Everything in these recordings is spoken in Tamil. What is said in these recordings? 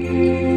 You.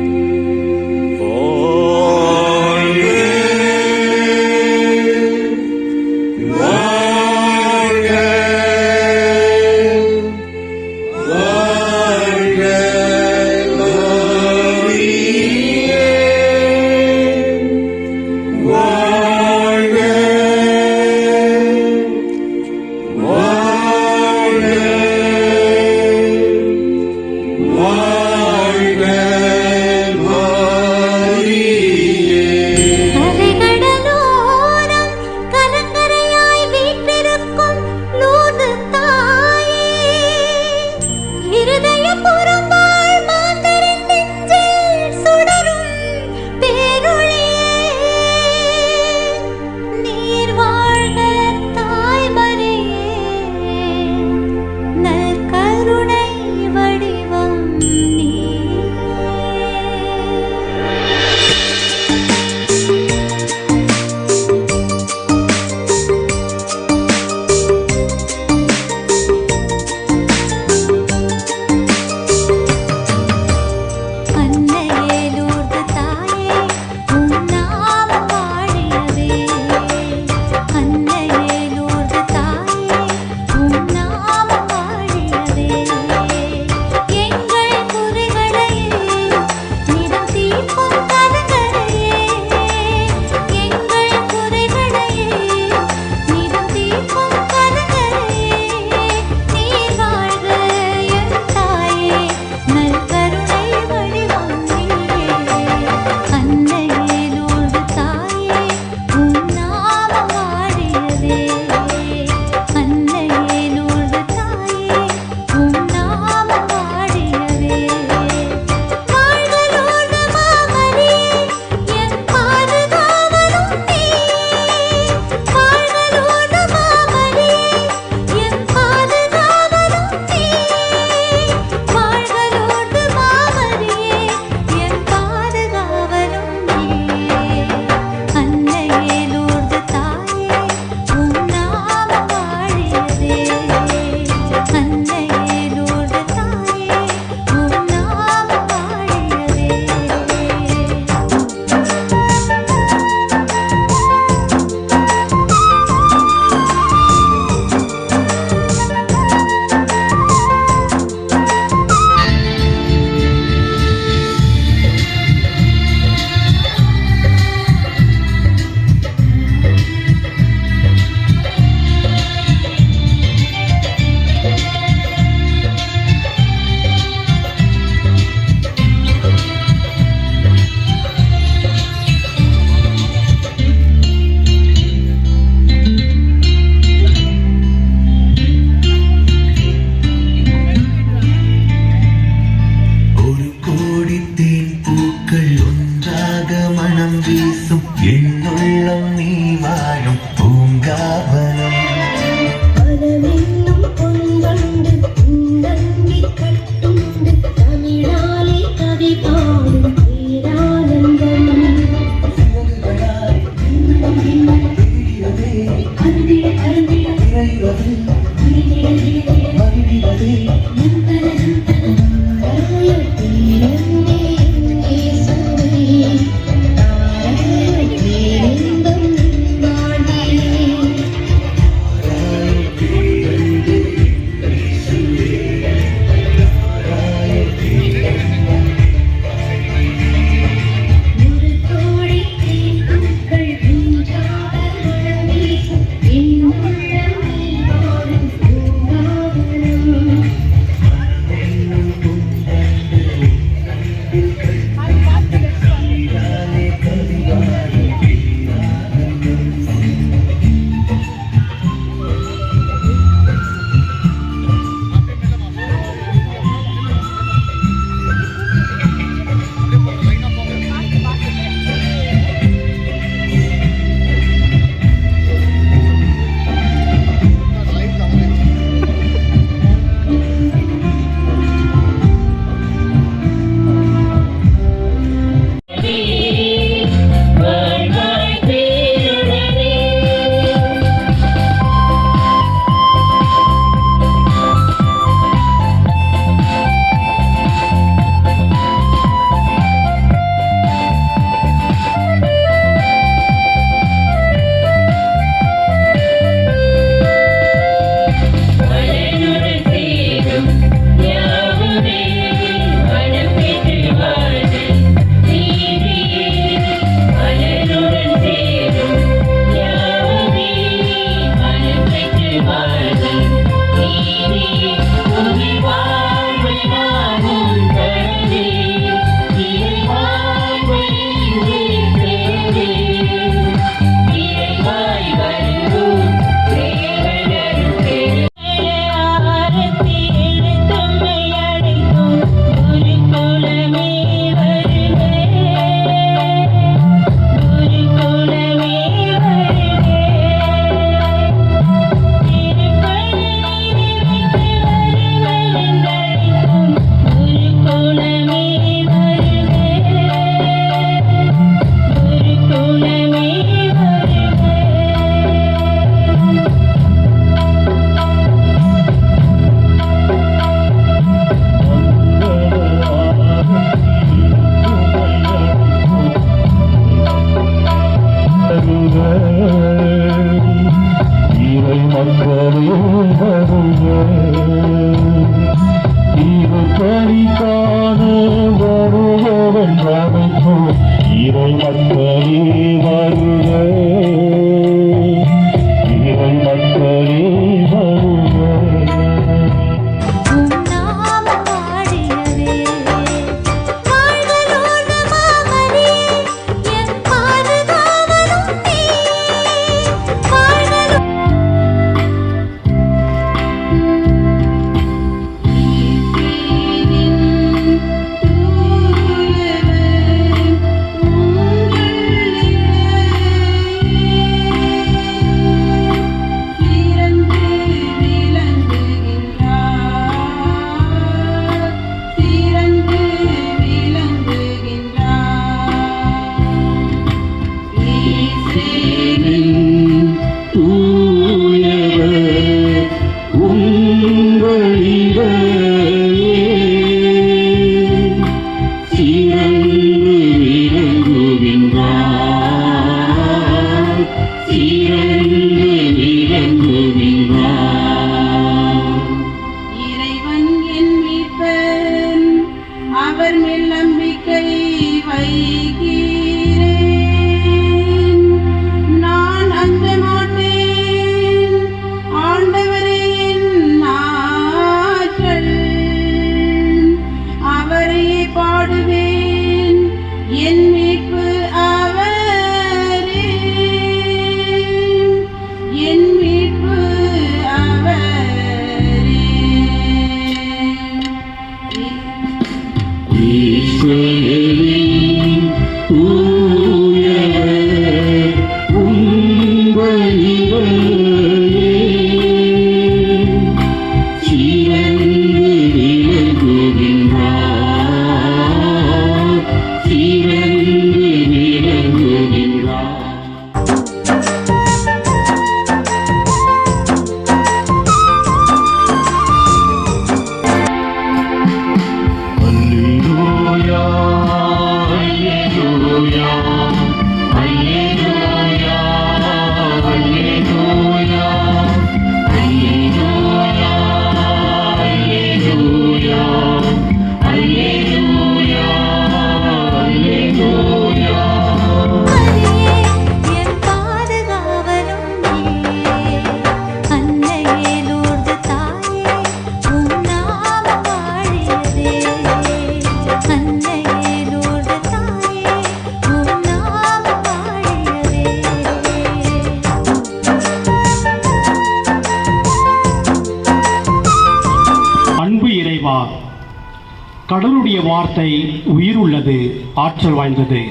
கடலுடைய வார்த்தை உயிர் உள்ளது ஆற்றல் வாய்ந்தது.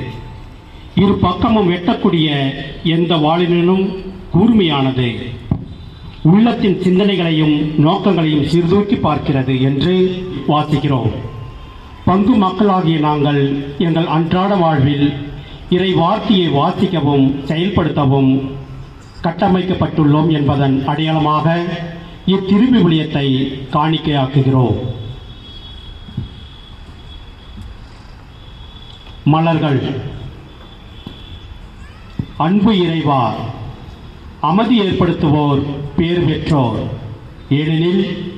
இரு பக்கமும் வெட்டக்கூடிய எந்த வாழினும் கூர்மையானது. உள்ளத்தின் சிந்தனைகளையும் நோக்கங்களையும் சீர்தூக்கி பார்க்கிறது என்று வாசிக்கிறோம். பங்கு மக்களாகிய நாங்கள் எங்கள் அன்றாட வாழ்வில் இறை வார்த்தையை வாசிக்கவும் செயல்படுத்தவும் கட்டமைக்கப்பட்டுள்ளோம் என்பதன் அடையாளமாக இத்திருவிவிலியத்தை காணிக்கையாக்குகிறோம். மலர்கள். அன்பு இறைவா அமைதி ஏற்படுத்துவோர் பேர் பெற்றோர். ஏனெனில்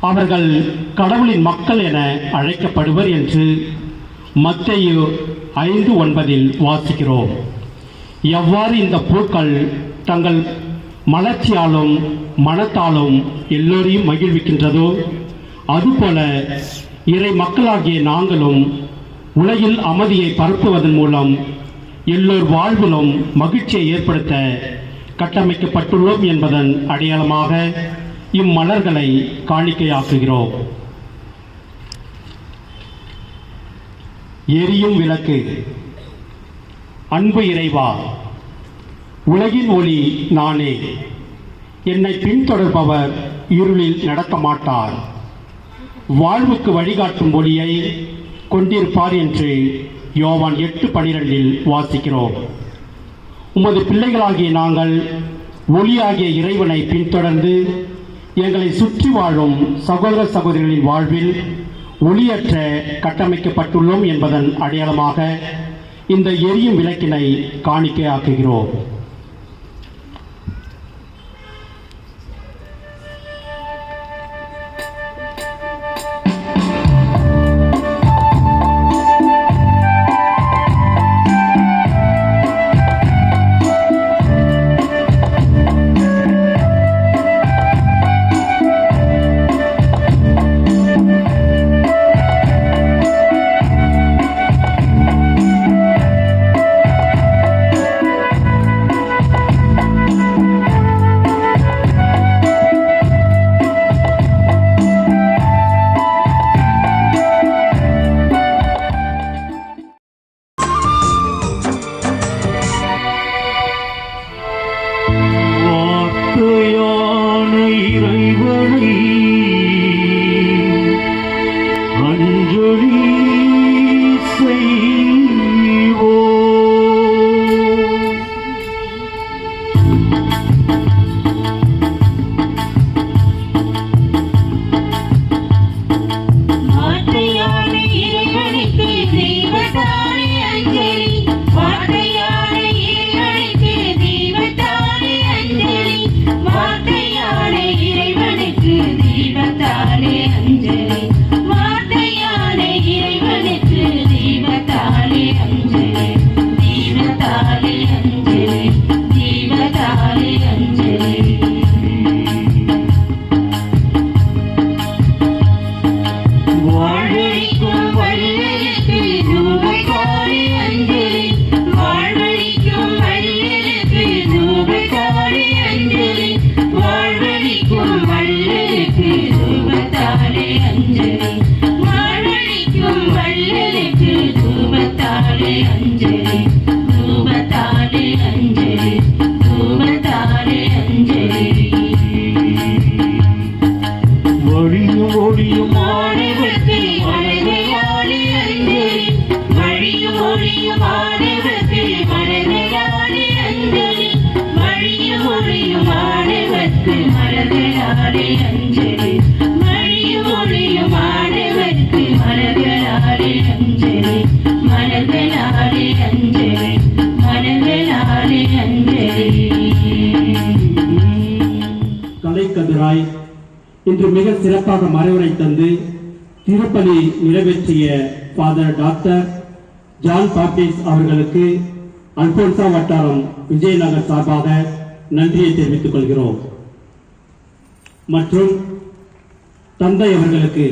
அவர்கள் கடவுளின் மக்கள் என அழைக்கப்படுவர் என்று மத்தையு ஐந்து ஒன்பதில் வாசிக்கிறோம். எவ்வாறு இந்த பூக்கள் தங்கள் மலர்ச்சியாலும் மனத்தாலும் எல்லோரையும் மகிழ்விக்கின்றதோ அதுபோல இறை மக்களாகிய நாங்களும் உலகில் அமைதியை பரப்புவதன் மூலம் எல்லோர் வாழ்விலும் மகிழ்ச்சியை ஏற்படுத்த கட்டமைக்கப்பட்டுள்ளோம் என்பதன் அடையாளமாக இம்மலர்களை காணிக்கையாக்குகிறோம். எரியும் விளக்கு. அன்பு இறைவா உலகின் ஒளி நானே. என்னை பின்தொடர்பவர் இருளில் நடக்க மாட்டார் வாழ்வுக்கு வழிகாட்டும் ஒளியை கொண்டிருப்பார் என்று யோவான் எட்டு பனிரெண்டில் வாசிக்கிறோம். உமது பிள்ளைகளாகிய நாங்கள் ஒளியாகிய இறைவனை பின்தொடர்ந்து எங்களை சுற்றி வாழும் சகோதர சகோதரிகளின் வாழ்வில் ஒளியற்ற கட்டமைக்கப்பட்டுள்ளோம் என்பதன் அடையாளமாக இந்த எரியும் விளக்கினை காணிக்கையாக்குகிறோம். சிறப்பாக மறைவுரை தந்து திருப்பலி நிறைவேற்றிய ஃபாதர் டாக்டர் ஜான் பாப்டிஸ் அவர்களுக்கு அல்போன்சா வட்டாரம் விஜயநகர் சார்பாக நன்றியை தெரிவித்துக் கொள்கிறோம். மற்றும் தந்தை அவர்களுக்கு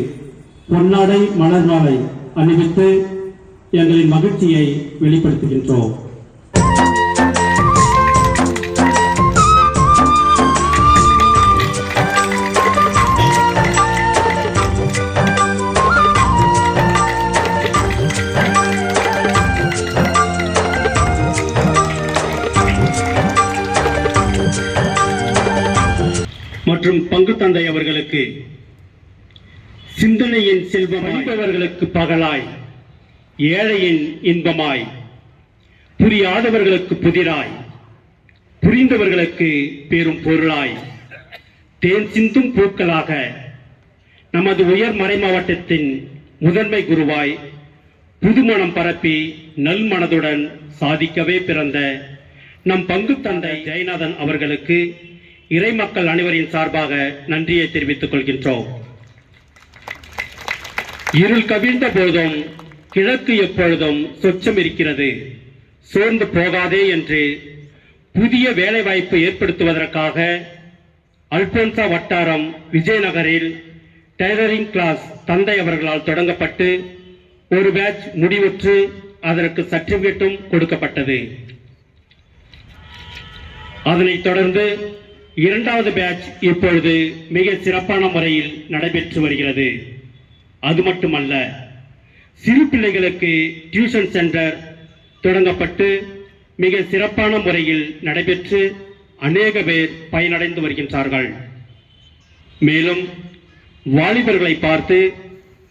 பொன்னாடை மலர் மாலை அணிவித்து எங்களின் மகிழ்ச்சியை வெளிப்படுத்துகின்றோம். மற்றும் பங்கு தந்தை அவர்களுக்கு சிந்தனையின் செல்வமாய்பவர்களுக்கு பகலாய் ஏழையின் இன்பமாய் புரியாதவர்களுக்கு புதிராய் புரிந்தவர்களுக்கு பெரும் பொருளாய் தேன் சிந்தும் பூக்களாக நமது உயர் மறை மாவட்டத்தின் முதன்மை குருவாய் புதுமணம் பரப்பி நல் மனதுடன் சாதிக்கவே பிறந்த நம் பங்கு தந்தை ஜெயநாதன் அவர்களுக்கு இறை மக்கள் அனைவரின் சார்பாக நன்றியை தெரிவித்துக் கொள்கின்றோம். இருள் கவிழ்ந்த போதும் கிழக்கு எப்பொழுதும் சொச்சம் இருக்கிறது. சோர்ந்து போகாதே என்று புதிய வேலைவாய்ப்பு ஏற்படுத்துவதற்காக அல்போன்சா வட்டாரம் விஜயநகரில் டைலரிங் கிளாஸ் தந்தை அவர்களால் தொடங்கப்பட்டு ஒரு பேட்ச் முடிவுற்று அதற்கு சர்டிபிகேட்டும் கொடுக்கப்பட்டது. அதனைத் தொடர்ந்து இரண்டாவது பேட்ச் இப்பொழுது மிக சிறப்பான முறையில் நடைபெற்று வருகிறது. அது மட்டுமல்ல சிறு பிள்ளைகளுக்கு டியூஷன் சென்டர் தொடங்கப்பட்டு மிக சிறப்பான முறையில் நடைபெற்று அநேக பேர் பயனடைந்து வருகின்றார்கள். மேலும் வாலிபர்களை பார்த்து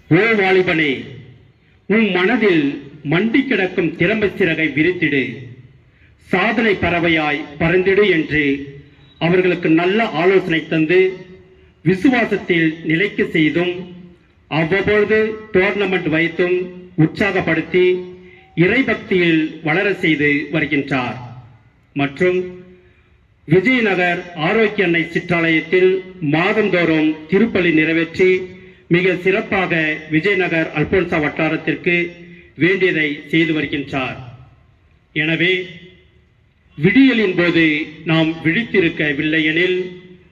ஓ வாலிபனே உன் மனதில் மண்டி கிடக்கும் திறமை சிறகை விரித்திடு. சாதனை பறவையாய் பறந்திடு என்று அவர்களுக்கு நல்ல ஆலோசனை தந்து விசுவாசத்தில் நிலைக்க செய்தும் அவ்வப்பொழுது டோர்னமெண்ட் வைத்தும் உற்சாகப்படுத்தி இறைபக்தியில் வளர செய்து வருகின்றார். மற்றும் விஜயநகர் ஆரோக்கிய அன்னை சிற்றாலயத்தில் மாதந்தோறும் திருப்பலி நிறைவேற்றி மிக சிறப்பாக விஜயநகர் அல்போன்சா வட்டாரத்திற்கு வேண்டியதை செய்து வருகின்றார். எனவே விடியலின் போது நாம் விழித்திருக்கவில்லை எனில்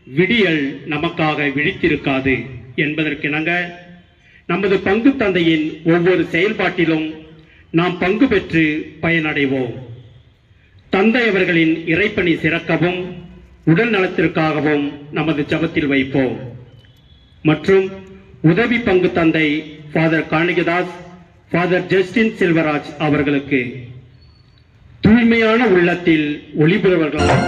விடியல் நமக்காக விழித்திருக்காது என்பதற்கிணங்க நமது பங்கு தந்தையின் ஒவ்வொரு செயல்பாட்டிலும் நாம் பங்கு பெற்று பயனடைவோம். தந்தை அவர்களின் இறைப்பணி சிறக்கவும் உடல் நலத்திற்காகவும் நமது ஜபத்தில் வைப்போம். மற்றும் உதவி பங்கு தந்தை father Kanikadas father Justin Selvaraj அவர்களுக்கு தூய்மையான உள்ளத்தில் ஒளிபுறவர்களால்